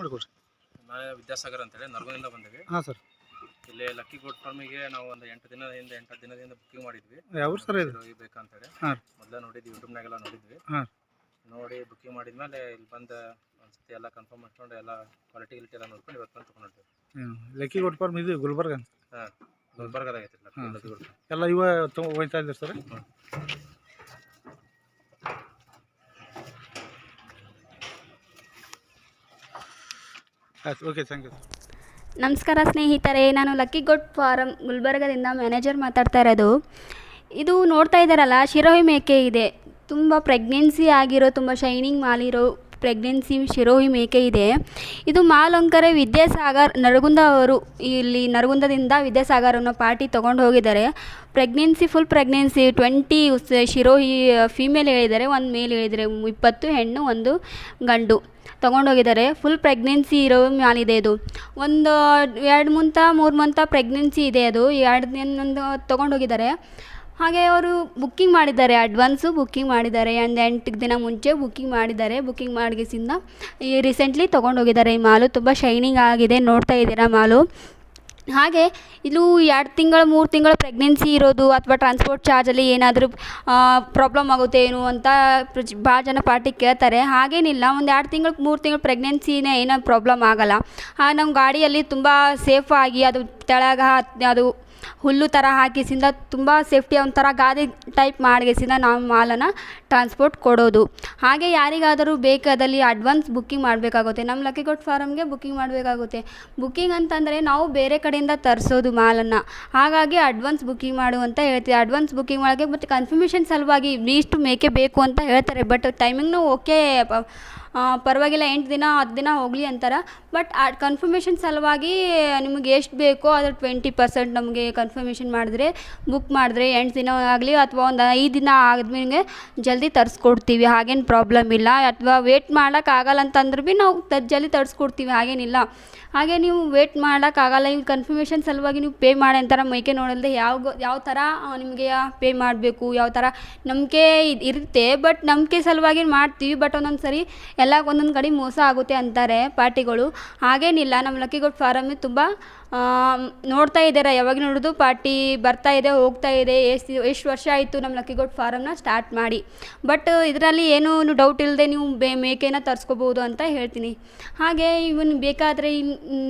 ಮಾಡಿಕೊಡ್ರಿ. ನಾನೇ ವಿದ್ಯಾಸಾಗರ್ ಅಂತೇಳಿ ನರಗುಂದಿಂದ ಬಂದಿವಿ. ಹಾಂ ಸರ್. ಇಲ್ಲಿ ಲಕ್ಕಿ ಗೋಟ್ ಫಾರ್ಮಿಗೆ ನಾವು ಒಂದು ಎಂಟು ದಿನದಿಂದ ಎಂಟು ದಿನದಿಂದ ಬುಕ್ಕಿಂಗ್ ಮಾಡಿದ್ವಿ. ಯಾವ ಸರ್ ಇದು? ಬೇಕಂತೇಳಿ ಹಾಂ. ಮೊದಲೇ ನೋಡಿದ್ವಿ ಯೂಟ್ಯೂಬ್ನಾಗೆಲ್ಲ ನೋಡಿದ್ವಿ. ಹಾಂ. ನೋಡಿ ಬುಕಿಂಗ್ ಮಾಡಿದ್ಮೇಲೆ ಇಲ್ಲಿ ಬಂದು ಒಂದ್ಸತಿ ಎಲ್ಲ ಕನ್ಫರ್ಮ್ ಮಾಡ್ಕೊಂಡು ಎಲ್ಲ ಕ್ವಾಲಿಟಿ ಗಿಲಿಟಿ ಎಲ್ಲ ನೋಡ್ಕೊಂಡು ಇವತ್ತು ಬಂದು ಹ್ಮ್. ಲಕ್ಕಿ ಗೋಟ್ ಫಾರ್ಮ್ ಇದು ಗುಲ್ಬರ್ಗ ಲಕ್ಕಿ ಹಾಂ. Lucky goat farm. ಎಲ್ಲ ಇವ ತೊ ಒಯ್ತಾ ಇದ್ದೀರಿ ಸರ್? ನಮಸ್ಕಾರ ಸ್ನೇಹಿತರೆ, ನಾನು ಲಕ್ಕಿ ಗೋಟ್ ಫಾರಮ್ ಗುಲ್ಬರ್ಗದಿಂದ ಮ್ಯಾನೇಜರ್ ಮಾತಾಡ್ತಾ ಇರೋದು. ಇದು ನೋಡ್ತಾ ಇದ್ದಾರಲ್ಲ ಶಿರೋಹಿ ಮೇಕೆ ಇದೆ? ತುಂಬ ಪ್ರೆಗ್ನೆನ್ಸಿ ಆಗಿರೋ, ತುಂಬ ಶೈನಿಂಗ್ ಮಾಲಿರೋ ಪ್ರೆಗ್ನೆನ್ಸಿ ಶಿರೋಹಿ ಮೇಕೆ ಇದೆ? ಇದು ಮಾಲಂಕರ ವಿದ್ಯಾಸಾಗರ್ ನರಗುಂದ ಅವರು, ಇಲ್ಲಿ ನರಗುಂದದಿಂದ ವಿದ್ಯಾಸಾಗರ್ ಅನ್ನೋ ಪಾರ್ಟಿ ತೊಗೊಂಡು ಹೋಗಿದ್ದಾರೆ. Pregnancy full pregnancy twenty Sirohi female ಹೇಳಿದ್ದಾರೆ, ಒಂದು ಮೇಲ್ ಹೇಳಿದರೆ ಇಪ್ಪತ್ತು ಹೆಣ್ಣು, ಒಂದು ಗಂಡು. ತೊಗೊಂಡೋಗಿದ್ದಾರೆ. ಫುಲ್ ಪ್ರೆಗ್ನೆನ್ಸಿ ಇರೋ ಮ್ಯಾಲಿದೆ ಇದು. ಒಂದು ಎರಡು ಮಂತ, ಮೂರು ಮಂತ ಪ್ರೆಗ್ನೆನ್ಸಿ ಇದೆ ಅದು. ಎರಡು ದಿನೊಂದು ತೊಗೊಂಡೋಗಿದ್ದಾರೆ. ಹಾಗೆ ಅವರು ಬುಕ್ಕಿಂಗ್ ಮಾಡಿದ್ದಾರೆ. ಅಡ್ವಾನ್ಸು ಬುಕ್ಕಿಂಗ್ ಮಾಡಿದ್ದಾರೆ. ಒಂದು ಎಂಟು ದಿನ ಮುಂಚೆ ಬುಕ್ಕಿಂಗ್ ಮಾಡಿದ್ದಾರೆ. ಬುಕ್ಕಿಂಗ್ ಮಾಡಿಸಿಂದ ಈ ರೀಸೆಂಟ್ಲಿ ತೊಗೊಂಡೋಗಿದ್ದಾರೆ ಈ ಮಾಲು. ತುಂಬ ಶೈನಿಂಗ್ ಆಗಿದೆ. ನೋಡ್ತಾ ಇದ್ದೀರಾ ಮಾಲು? ಹಾಗೆ ಇದು ಎರಡು ತಿಂಗಳು, ಮೂರು ತಿಂಗಳು ಪ್ರೆಗ್ನೆನ್ಸಿ ಇರೋದು ಅಥವಾ ಟ್ರಾನ್ಸ್ಪೋರ್ಟ್ ಚಾರ್ಜಲ್ಲಿ ಏನಾದರೂ ಪ್ರಾಬ್ಲಮ್ ಆಗುತ್ತೆ ಏನು ಅಂತ ಭಾಳ ಜನ ಪಾರ್ಟಿ ಕೇಳ್ತಾರೆ. ಹಾಗೇನಿಲ್ಲ, ಒಂದು ಎರಡು ತಿಂಗಳು, ಮೂರು ತಿಂಗಳು ಪ್ರೆಗ್ನೆನ್ಸಿನೇ ಏನೋ ಪ್ರಾಬ್ಲಮ್ ಆಗೋಲ್ಲ. ನಮ್ಮ ಗಾಡಿಯಲ್ಲಿ ತುಂಬ ಸೇಫಾಗಿ ಅದು ತೆಳಗೆ, ಅದು ಹುಲ್ಲು ಥರ ಹಾಕಿಸಿಂದ ತುಂಬ ಸೇಫ್ಟಿ ಒಂಥರ ಗಾದಿ ಟೈಪ್ ಮಾಡಿಸಿಂದ ನಾವು ಮಾಲನ್ನು ಟ್ರಾನ್ಸ್ಪೋರ್ಟ್ ಕೊಡೋದು. ಹಾಗೆ ಯಾರಿಗಾದರೂ ಬೇಕಾದಲ್ಲಿ ಅಡ್ವಾನ್ಸ್ ಬುಕ್ಕಿಂಗ್ ಮಾಡಬೇಕಾಗುತ್ತೆ. ನಮ್ಮ ಲಕ್ಕಿಗೋಟ್ ಫಾರಮ್ಗೆ ಬುಕ್ಕಿಂಗ್ ಮಾಡಬೇಕಾಗುತ್ತೆ. ಬುಕ್ಕಿಂಗ್ ಅಂತಂದರೆ ನಾವು ಬೇರೆ ಕಡೆಯಿಂದ ತರಿಸೋದು ಮಾಲನ್ನು. ಹಾಗಾಗಿ ಅಡ್ವಾನ್ಸ್ ಬುಕ್ಕಿಂಗ್ ಮಾಡು ಅಂತ ಹೇಳ್ತೀವಿ. ಅಡ್ವಾನ್ಸ್ ಬುಕ್ಕಿಂಗ್ ಮಾಡೋಕ್ಕೆ ಮತ್ತು ಕನ್ಫರ್ಮೇಷನ್ ಸಲುವಾಗಿ ಇಷ್ಟು ಮೇಕೆ ಬೇಕು ಅಂತ ಹೇಳ್ತಾರೆ. ಬಟ್ ಟೈಮಿಂಗ್ನು ಓಕೆ ಪರವಾಗಿಲ್ಲ, ಎಂಟು ದಿನ, ಹತ್ತು ದಿನ ಹೋಗಲಿ ಅಂತಾರೆ. ಬಟ್ ಆ ಕನ್ಫರ್ಮೇಷನ್ ಸಲುವಾಗಿ ನಿಮಗೆ ಎಷ್ಟು ಬೇಕೋ ಅದ್ರ ಟ್ವೆಂಟಿ ಪರ್ಸೆಂಟ್ ನಮಗೆ ಕನ್ಫರ್ಮೇಷನ್ ಮಾಡಿದ್ರೆ ಬುಕ್ ಮಾಡಿದ್ರೆ ಎಂಟು ದಿನ ಆಗಲಿ ಅಥವಾ ಒಂದು ಐದು ದಿನ ಆದ್ಮೇಲೆ ಜಲ್ದಿ ತರಿಸ್ಕೊಡ್ತೀವಿ, ಹಾಗೇನು ಪ್ರಾಬ್ಲಮ್ ಇಲ್ಲ. ಅಥವಾ ವೇಟ್ ಮಾಡೋಕ್ಕಾಗಲ್ಲ ಅಂತಂದ್ರೆ ಭೀ ನಾವು ತ, ಜಲ್ದಿ ತರಿಸ್ಕೊಡ್ತೀವಿ, ಹಾಗೇನಿಲ್ಲ. ಹಾಗೆ ನೀವು ವೇಟ್ ಮಾಡೋಕ್ಕಾಗಲ್ಲ ಈಗ ಕನ್ಫರ್ಮೇಷನ್ ಸಲುವಾಗಿ ನೀವು ಪೇ ಮಾಡಿ ಅಂತಾರೆ, ಮೈಕೆ ನೋಡಲ್ದೆ ಯಾವ ಯಾವ ಥರ ನಿಮಗೆ ಪೇ ಮಾಡಬೇಕು, ಯಾವ ಥರ ನಂಬಿಕೆ ಇರುತ್ತೆ. ಬಟ್ ನಂಬಿಕೆ ಸಲುವಾಗಿ ಮಾಡ್ತೀವಿ ಬಟ್ ಒಂದೊಂದು ಸರಿ ಎಲ್ಲ ಒಂದೊಂದು ಕಡೆ ಮೋಸ ಆಗುತ್ತೆ ಅಂತಾರೆ ಪಾರ್ಟಿಗಳು. ಹಾಗೇನಿಲ್ಲ, ನಮ್ಮ ಲಕ್ಕಿಗೋಡ್ ಫಾರಮ್ ತುಂಬ ನೋಡ್ತಾ ಇದ್ದೀರಾ ಯಾವಾಗ ನೋಡೋದು ಪಾರ್ಟಿ ಬರ್ತಾ ಇದೆ, ಹೋಗ್ತಾ ಇದೆ. ಎಷ್ಟು ಎಷ್ಟು ವರ್ಷ ಆಯಿತು ನಮ್ಮ ಲಕ್ಕಿಗೋಡ್ ಫಾರಮ್ನ ಸ್ಟಾರ್ಟ್ ಮಾಡಿ. ಬಟ್ ಇದರಲ್ಲಿ ಏನೂ ಡೌಟ್ ಇಲ್ಲದೆ ನೀವು ಬೇ, ಮೇಕೆನ ತರಿಸ್ಕೋಬೋದು ಅಂತ ಹೇಳ್ತೀನಿ. ಹಾಗೆ ಇವನ್ ಬೇಕಾದರೆ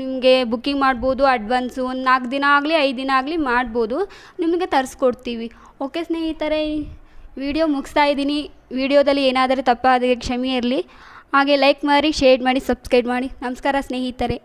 ನಿಮಗೆ ಬುಕ್ಕಿಂಗ್ ಮಾಡ್ಬೋದು ಅಡ್ವಾನ್ಸು ಒಂದು ನಾಲ್ಕು ದಿನ ಆಗಲಿ, ಐದು ದಿನ ಆಗಲಿ ಮಾಡ್ಬೋದು. ನಿಮಗೆ ತರಿಸ್ಕೊಡ್ತೀವಿ. ಓಕೆ ಸ್ನೇಹಿತರೆ ವಿಡಿಯೋ ಮುಗಿಸ್ತಾ ಇದ್ದೀನಿ. ವಿಡಿಯೋದಲ್ಲಿ ಏನಾದರೂ ತಪ್ಪಾದರೆ ಕ್ಷಮೆ ಇರಲಿ. ಹಾಗೆ ಲೈಕ್ ಮಾಡಿ ಶೇರ್ ಮಾಡಿ ಸಬ್ಸ್ಕ್ರೈಬ್ ಮಾಡಿ. ನಮಸ್ಕಾರ ಸ್ನೇಹಿತರೆ.